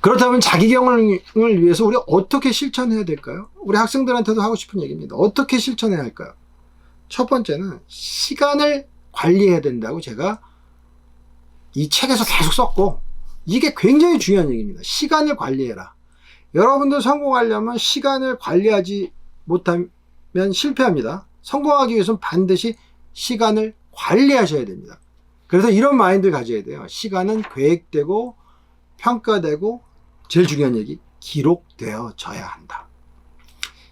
그렇다면 자기경을 위해서 우리가 어떻게 실천해야 될까요? 우리 학생들한테도 하고 싶은 얘기입니다. 어떻게 실천해야 할까요? 첫 번째는 시간을 관리해야 된다고 제가 이 책에서 계속 썼고 이게 굉장히 중요한 얘기입니다. 시간을 관리해라. 여러분들 성공하려면 시간을 관리하지 못하면 실패합니다. 성공하기 위해서는 반드시 시간을 관리하셔야 됩니다. 그래서 이런 마인드를 가져야 돼요. 시간은 계획되고 평가되고 제일 중요한 얘기 기록되어져야 한다.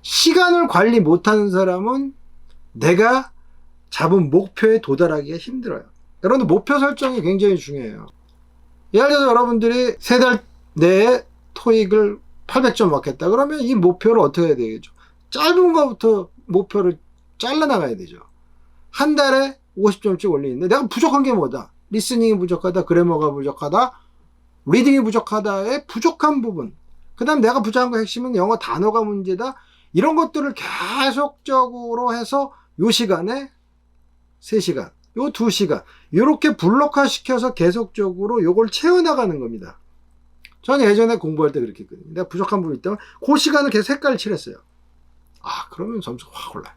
시간을 관리 못하는 사람은 내가 잡은 목표에 도달하기가 힘들어요. 여러분들 목표 설정이 굉장히 중요해요. 예를 들어서 여러분들이 세 달 내에 토익을 800점 맞겠다. 그러면 이 목표를 어떻게 해야 되겠죠? 짧은 것부터 목표를 잘라나가야 되죠. 한 달에 50점씩 올리는데 내가 부족한 게 뭐다? 리스닝이 부족하다, 그래머가 부족하다, 리딩이 부족하다의 부족한 부분. 그 다음 내가 부족한 거 핵심은 영어 단어가 문제다. 이런 것들을 계속적으로 해서 요 시간에 3시간, 요 2시간, 이렇게 블록화 시켜서 계속적으로 요걸 채워나가는 겁니다. 저는 예전에 공부할 때 그렇게 했거든요. 내가 부족한 부분이 있다면 그 시간을 계속 색깔을 칠했어요. 아, 그러면 점수가 확 올라요.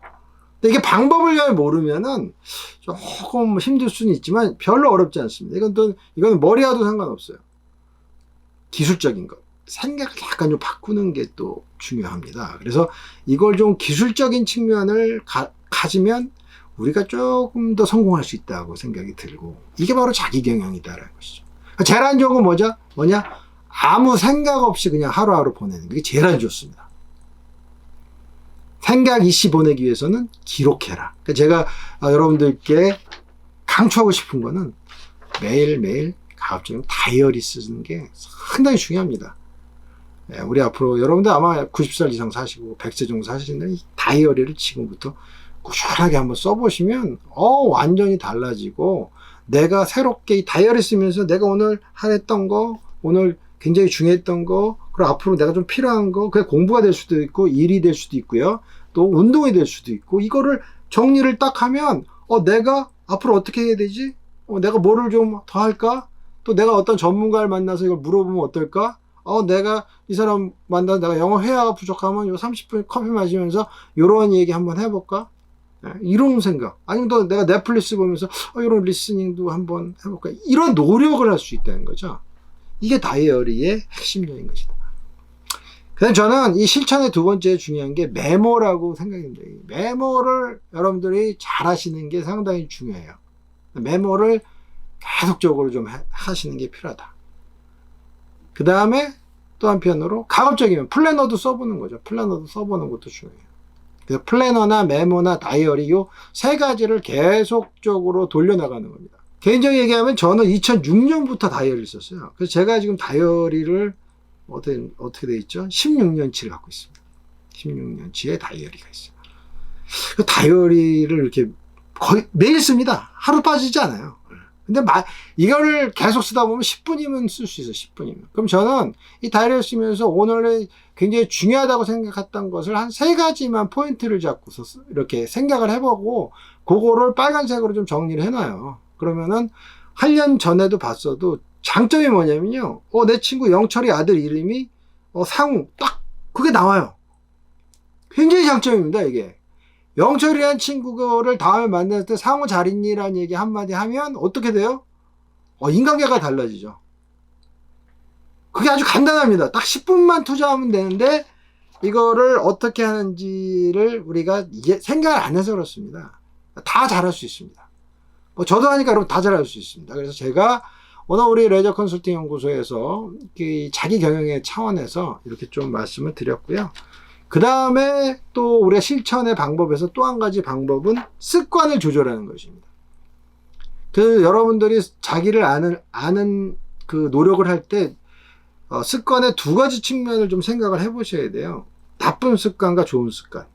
근데 이게 방법을 잘 모르면은 조금 힘들 수는 있지만 별로 어렵지 않습니다. 이건 또, 이거는 머리와도 상관없어요. 기술적인 것. 생각을 약간 좀 바꾸는 게 또 중요합니다. 그래서 이걸 좀 기술적인 측면을 가, 가지면 우리가 조금 더 성공할 수 있다고 생각이 들고 이게 바로 자기 경영이다라는 것이죠. 좋은 건 뭐죠? 뭐냐? 아무 생각 없이 그냥 하루하루 보내는 게 좋습니다. 생각 이씨 보내기 위해서는 기록해라. 그러니까 제가 아, 여러분들께 강추하고 싶은 거는 매일매일 가급적 다이어리 쓰는 게 상당히 중요합니다. 예, 우리 앞으로 여러분들 아마 90살 이상 사시고 100세 정도 사시는데 이 다이어리를 지금부터 꾸준하게 한번 써보시면 어 완전히 달라지고 내가 새롭게 이 다이어리 쓰면서 내가 오늘 하랬던 거 오늘 굉장히 중요했던 거 그리고 앞으로 내가 좀 필요한 거 그게 공부가 될 수도 있고 일이 될 수도 있고요. 또 운동이 될 수도 있고 이거를 정리를 딱 하면 어 내가 앞으로 어떻게 해야 되지? 어, 내가 뭐를 좀 더 할까 또 내가 어떤 전문가를 만나서 이걸 물어보면 어떨까 어, 내가 이 사람 만나 내가 영어 회화가 부족하면 요 30분 커피 마시면서 요런 얘기 한번 해볼까? 예, 이런 생각. 아니면 또 내가 넷플릭스 보면서 어, 이런 리스닝도 한번 해볼까? 이런 노력을 할 수 있다는 거죠. 이게 다이어리의 핵심적인 것이다. 그다음 저는 이 실천의 두 번째 중요한 게 메모라고 생각합니다. 메모를 여러분들이 잘 하시는 게 상당히 중요해요. 메모를 계속적으로 좀 하시는 게 필요하다. 그 다음에 또 한편으로 가급적이면 플래너도 써보는 거죠. 플래너도 써보는 것도 중요해요. 그래서 플래너나 메모나 다이어리 요 세 가지를 계속적으로 돌려나가는 겁니다. 개인적으로 얘기하면 저는 2006년부터 다이어리를 썼어요. 그래서 제가 지금 다이어리를 어떻게, 어떻게 돼 있죠? 16년치를 갖고 있습니다. 16년치의 다이어리가 있어요. 그 다이어리를 이렇게 거의 매일 씁니다. 하루 빠지지 않아요. 근데 마, 이거를 계속 쓰다 보면 10분이면 쓸 수 있어요. 10분이면. 그럼 저는 이 다이어리를 쓰면서 오늘의 굉장히 중요하다고 생각했던 것을 한 세 가지만 포인트를 잡고서 이렇게 생각을 해보고 그거를 빨간색으로 좀 정리를 해놔요. 그러면은 8년 전에도 봤어도 장점이 뭐냐면요. 어, 내 친구 영철이 아들 이름이 어, 상우. 딱 그게 나와요. 굉장히 장점입니다, 이게. 영철이란 친구를 다음에 만날 때 상호 잘 있니라는 얘기 한마디 하면 어떻게 돼요? 어, 인간계가 달라지죠. 그게 아주 간단합니다. 딱 10분만 투자하면 되는데 이거를 어떻게 하는지를 우리가 생각을 안 해서 그렇습니다. 다 잘할 수 있습니다. 뭐 저도 하니까 여러분 다 잘할 수 있습니다. 그래서 제가 오늘 우리 레저 컨설팅 연구소에서 자기 경영의 차원에서 이렇게 좀 말씀을 드렸고요. 그 다음에 또 우리가 실천의 방법에서 또 한 가지 방법은 습관을 조절하는 것입니다. 그 여러분들이 자기를 아는, 아는 그 노력을 할때 어, 습관의 두 가지 측면을 좀 생각을 해 보셔야 돼요. 나쁜 습관과 좋은 습관.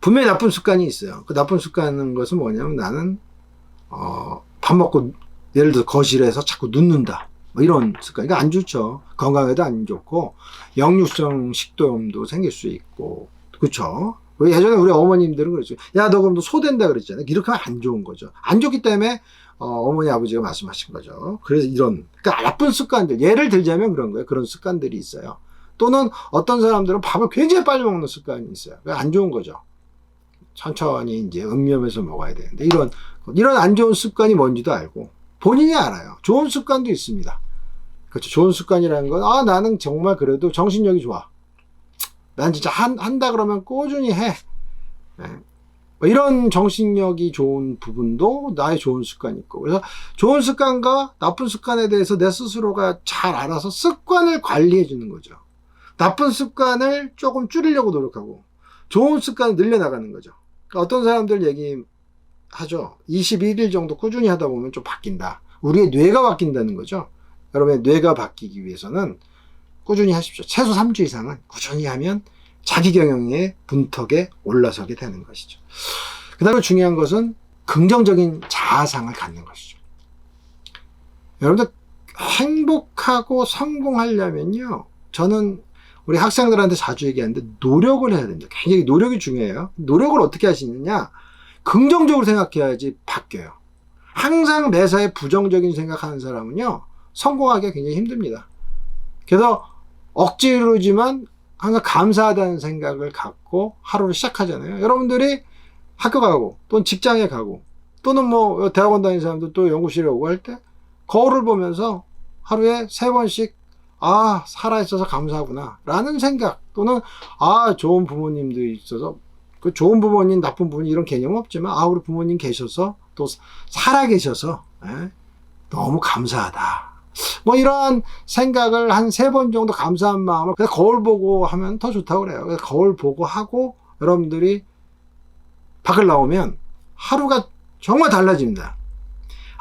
분명히 나쁜 습관이 있어요. 그 나쁜 습관은 것은 뭐냐면 나는, 어, 밥 먹고 예를 들어 거실에서 자꾸 눕는다. 뭐 이런 습관. 이거 안 좋죠. 건강에도 안 좋고, 역류성 식도염도 생길 수 있고? 왜 예전에 우리 어머님들은 그랬죠. 야, 너 그럼 너 소된다 그랬잖아요. 이렇게 하면 안 좋은 거죠. 안 좋기 때문에 어, 머니 아버지가 말씀하신 거죠. 그래서 이런 그러니까 나쁜 습관들 예를 들자면 그런 거예요. 그런 습관들이 있어요. 또는 어떤 사람들은 밥을 굉장히 빨리 먹는 습관이 있어요. 안 좋은 거죠. 천천히 이제 음미하면서 먹어야 되는데 이런 이런 안 좋은 습관이 뭔지도 알고 본인이 알아요. 좋은 습관도 있습니다. 그렇죠. 좋은 습관이라는 건 아 나는 정말 그래도 정신력이 좋아. 난 진짜 한, 한다 그러면 꾸준히 해. 네. 뭐 이런 정신력이 좋은 부분도 나의 좋은 습관이 있고. 그래서 좋은 습관과 나쁜 습관에 대해서 내 스스로가 잘 알아서 습관을 관리해 주는 거죠. 나쁜 습관을 조금 줄이려고 노력하고, 좋은 습관을 늘려나가는 거죠. 그러니까 어떤 사람들 얘기하죠. 21일 정도 꾸준히 하다 보면 좀 바뀐다. 우리의 뇌가 바뀐다는 거죠. 여러분의 뇌가 바뀌기 위해서는 꾸준히 하십시오. 최소 3주 이상은 꾸준히 하면 자기 경영의 분턱에 올라서게 되는 것이죠. 그 다음에 중요한 것은 긍정적인 자아상을 갖는 것이죠. 여러분들 행복하고 성공하려면요. 저는 우리 학생들한테 자주 얘기하는데 노력을 해야 됩니다. 굉장히 노력이 중요해요. 노력을 어떻게 하시느냐? 긍정적으로 생각해야지 바뀌어요. 항상 매사에 부정적인 생각하는 사람은요. 성공하기가 굉장히 힘듭니다. 그래서 억지로지만 항상 감사하다는 생각을 갖고 하루를 시작하잖아요. 여러분들이 학교 가고 또는 직장에 가고 또는 뭐 대학원 다니는 사람들 또 연구실에 오고 할 때 거울을 보면서 하루에 세 번씩 아 살아있어서 감사하구나 라는 생각 또는 아 좋은 부모님도 있어서 그 좋은 부모님 나쁜 부모님 이런 개념 없지만 아 우리 부모님 계셔서 또 살아 계셔서 에? 너무 감사하다 뭐 이런 생각을 한 세 번 정도 감사한 마음을 그냥 거울 보고 하면 더 좋다고 그래요. 그래서 거울 보고 하고 여러분들이 밖을 나오면 하루가 정말 달라집니다.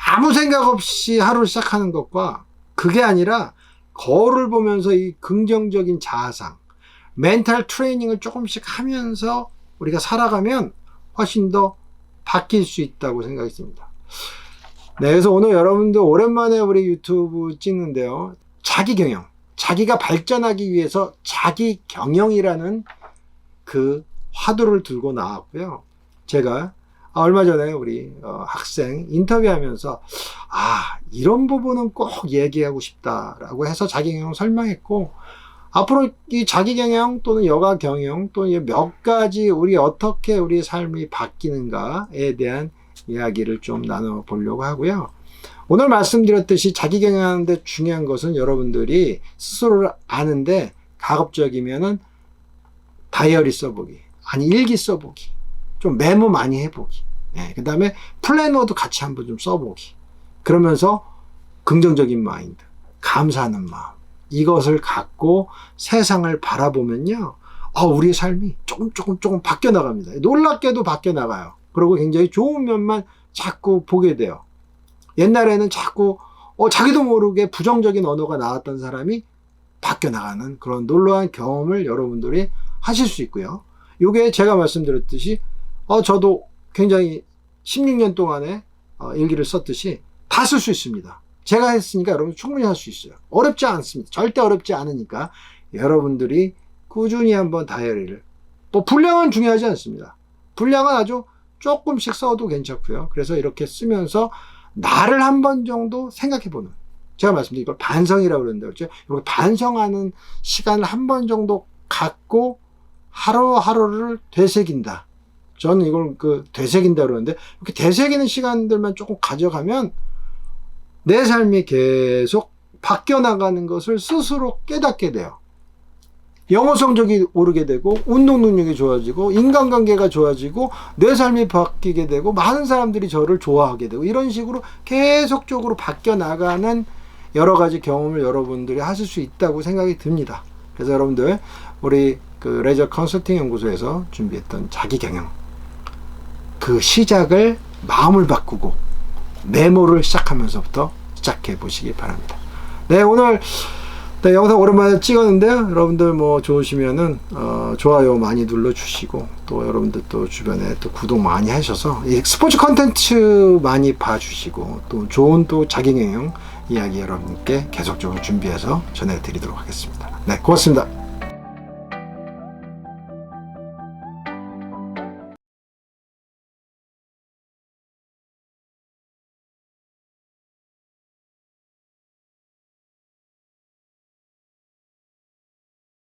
아무 생각 없이 하루를 시작하는 것과 그게 아니라 거울을 보면서 이 긍정적인 자아상, 멘탈 트레이닝을 조금씩 하면서 우리가 살아가면 훨씬 더 바뀔 수 있다고 생각했습니다. 네, 그래서 오늘 여러분들 오랜만에 우리 유튜브 찍는데요. 자기 경영. 자기가 발전하기 위해서 자기 경영이라는 그 화두를 들고 나왔고요. 제가 얼마 전에 우리 어, 학생 인터뷰하면서 아 이런 부분은 꼭 얘기하고 싶다라고 해서 자기 경영 설명했고 앞으로 이 자기 경영 또는 여가 경영 또는 몇 가지 우리 어떻게 우리 삶이 바뀌는가에 대한 이야기를 좀 나눠보려고 하고요. 오늘 말씀드렸듯이 자기 경영하는데 중요한 것은 여러분들이 스스로를 아는데 가급적이면은 다이어리 써보기, 아니 일기 써보기, 좀 메모 많이 해보기, 네, 그 다음에 플래너도 같이 한번 좀 써보기. 그러면서 긍정적인 마인드, 감사하는 마음, 이것을 갖고 세상을 바라보면요, 어, 우리의 삶이 조금 조금 조금 바뀌어 나갑니다. 놀랍게도 바뀌어 나가요. 그리고 굉장히 좋은 면만 자꾸 보게 돼요. 옛날에는 자꾸 어, 자기도 모르게 부정적인 언어가 나왔던 사람이 바뀌어 나가는 그런 놀라운 경험을 여러분들이 하실 수 있고요. 이게 제가 말씀드렸듯이 어, 저도 굉장히 16년 동안에 어, 일기를 썼듯이 다 쓸 수 있습니다. 제가 했으니까 여러분 충분히 할 수 있어요. 어렵지 않습니다. 절대 어렵지 않으니까 여러분들이 꾸준히 한번 다이어리를 뭐 분량은 중요하지 않습니다. 분량은 아주 조금씩 써도 괜찮고요. 그래서 이렇게 쓰면서 나를 한 번 정도 생각해 보는. 제가 말씀드린 이걸 반성이라고 그러는데, 그렇죠? 이렇게 반성하는 시간을 한 번 정도 갖고 하루하루를 되새긴다. 저는 이걸 그 되새긴다 그러는데, 이렇게 되새기는 시간들만 조금 가져가면 내 삶이 계속 바뀌어 나가는 것을 스스로 깨닫게 돼요. 영어 성적이 오르게 되고 운동 능력이 좋아지고 인간관계가 좋아지고 내 삶이 바뀌게 되고 많은 사람들이 저를 좋아하게 되고 이런 식으로 계속적으로 바뀌어 나가는 여러 가지 경험을 여러분들이 하실 수 있다고 생각이 듭니다. 그래서 여러분들 우리 그 레저 컨설팅 연구소에서 준비했던 자기 경영 그 시작을 마음을 바꾸고 메모를 시작하면서부터 시작해 보시기 바랍니다. 네 오늘 네, 영상 오랜만에 찍었는데요. 여러분들 뭐 좋으시면은 어, 좋아요 많이 눌러주시고 또 여러분들 또 주변에 또 구독 많이 하셔서 이 스포츠 컨텐츠 많이 봐주시고 또 좋은 또 자기경영 이야기 여러분께 계속적으로 준비해서 전해드리도록 하겠습니다. 네, 고맙습니다.